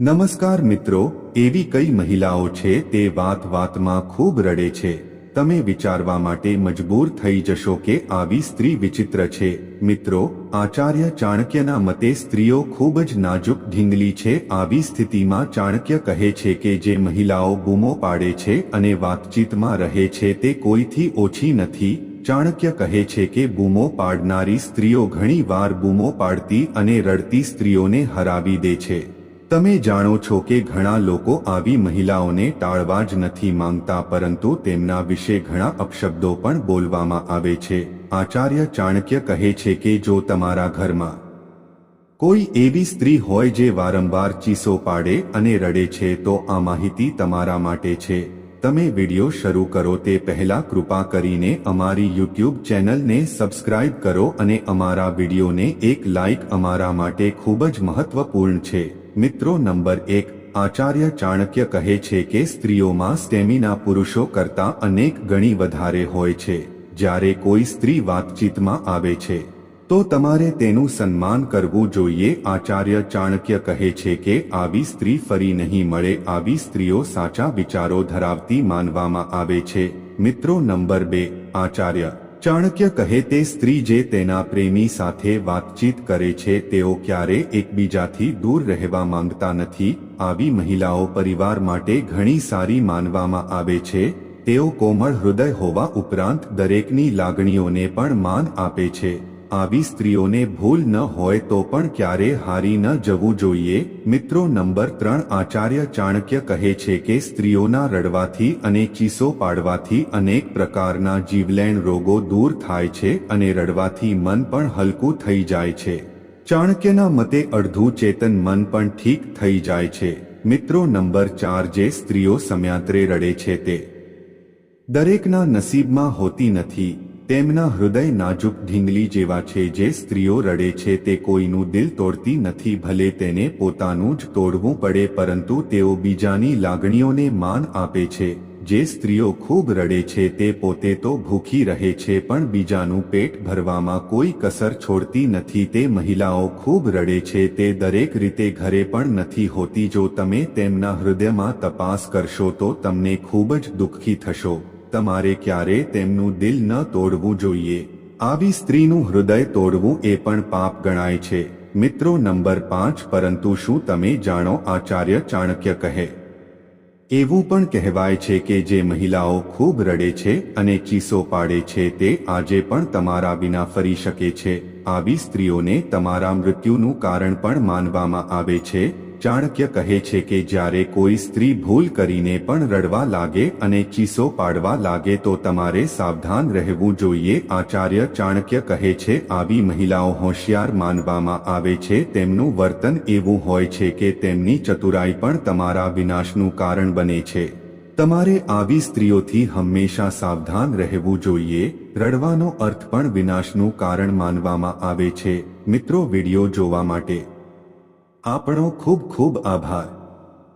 નમસ્કાર મિત્રો, એવી કઈ મહિલાઓ છે તે વાત વાતમાં ખૂબ રડે છે. તમે વિચારવા માટે મજબૂર થઈ જશો કે આવી સ્ત્રી વિચિત્ર છે. મિત્રો, આચાર્ય ચાણક્યના મતે સ્ત્રીઓ ખૂબ જ નાજુક ઢીંગલી છે. આવી સ્થિતિમાં ચાણક્ય કહે છે કે જે મહિલાઓ બૂમો પાડે છે અને વાતચીતમાં રહે છે તે કોઈથી ઓછી નથી. ચાણક્ય કહે છે કે બૂમો પાડનારી સ્ત્રીઓ ઘણીવાર બૂમો પાડતી અને રડતી સ્ત્રીઓને હરાવી દે છે. તમે જાણો છો કે ઘણા લોકો આવી મહિલાઓને ટાળવા જ નથી માંગતા, પરંતુ તેમના વિશે ઘણા અપશબ્દો પણ બોલવામાં આવે છે. આચાર્ય ચાણક્ય કહે છે કે જો તમારા ઘરમાં કોઈ એવી સ્ત્રી હોય જે વારંવાર ચીસો પાડે અને રડે છે, તો આ માહિતી તમારા માટે છે. તમે વિડિયો શરૂ કરો તે પહેલા કૃપા કરીને અમારી યુટ્યુબ ચેનલને સબસ્ક્રાઇબ કરો અને અમારા વિડિયોને એક લાઇક અમારા માટે ખૂબ જ મહત્વપૂર્ણ છે. મિત્રો નંબર એક, આચાર્ય ચાણક્ય કહે છે કે સ્ત્રીઓમાં સ્ટેમિના પુરુષો કરતાં અનેક ગણી વધારે હોય છે. જ્યારે કોઈ સ્ત્રી વાતચીતમાં આવે છે, તો તમારે તેનું સન્માન કરવું જોઈએ. આચાર્ય ચાણક્ય કહે છે કે આવી સ્ત્રી ફરી નહીં મળે, આવી સ્ત્રીઓ સાચા વિચારો ધરાવતી માનવામાં આવે છે. મિત્રો નંબર બે, આચાર્ય ચાણક્ય કહે તે સ્ત્રી જે તેના પ્રેમી સાથે વાતચીત કરે છે, તેઓ ક્યારે એકબીજાથી દૂર રહેવા માંગતા નથી, આવી મહિલાઓ પરિવાર માટે ઘણી સારી માનવામાં આવે છે, તેઓ કોમળ હૃદય હોવા ઉપરાંત દરેકની લાગણીઓને પણ માન આપે છે. આવી સ્ત્રીઓને ભૂલ ન હોય તો પણ ક્યારે હારી ન જવું જોઈએ? મિત્રો, નંબર ત્રણ આચાર્ય ચાણક્ય કહે છે કે સ્ત્રીઓના રડવાથી અને ચીસો પાડવાથી અનેક પ્રકારના જીવલેણ રોગો દૂર થાય છે અને રડવાથી મન પણ હલકું થઈ જાય છે. ચાણક્યના મતે અડધું ચેતન મન પણ ઠીક થઈ જાય છે. મિત્રો, નંબર ચાર જે સ્ત્રીઓ સમયાંતરે રડે છે તે દરેકના નસીબમાં હોતી નથી. તેમના હૃદય નાજુક ઢીંગલી જેવા છે જે સ્ત્રીઓ રડે છે તે કોઈનું દિલ તોડતી નથી ભલે તેને પોતાનું જ તોડવું પડે પરંતુ તેઓ બીજાની લાગણીઓને માન આપે છે. જે સ્ત્રીઓ ખૂબ રડે છે તે પોતે તો ભૂખી રહે છે પણ બીજાનું પેટ ભરવામાં કોઈ કસર છોડતી નથી. તે મહિલાઓ ખૂબ રડે છે તે દરેક રીતે ઘરે પણ નથી હોતી. જો તમે તેમના હૃદયમાં તપાસ કરશો તો તમને ખૂબ જ દુઃખી થશો. તમારે ક્યારે તેમનું દિલ ન તોડવું જોઈએ? આવી સ્ત્રીનું હૃદય તોડવું એ પણ પાપ ગણાય છે. મિત્રો નંબર પાંચ, પરંતુ શું તમે જાણો આચાર્ય ચાણક્ય કહે? એવું પણ કહેવાય છે કે જે મહિલાઓ ખૂબ રડે છે અને ચીસો પાડે છે તે આજે પણ તમારા વિના ફરી શકે છે. આવી સ્ત્રીઓને તમારા મૃત્યુનું કારણ પણ માનવામાં આવે છે. ચાણક્ય કહે છે કે જ્યારે કોઈ સ્ત્રી ભૂલ કરીને પણ રડવા લાગે અને ચીસો પાડવા લાગે તો તમારે સાવધાન રહેવું જોઈએ. આચાર્ય ચાણક્ય કહે છે, આવી મહિલાઓ હોશિયાર માનવામાં આવે છે. તેમનું વર્તન એવું હોય છે કે તેમની ચતુરાઈ પણ તમારા વિનાશનું કારણ બને છે. તમારે આવી સ્ત્રીઓથી હંમેશા સાવધાન રહેવું જોઈએ. રડવાનો અર્થ પણ વિનાશનું કારણ માનવામાં આવે છે. મિત્રો, વિડિયો જોવા માટે આપણો ખૂબ ખૂબ આભાર.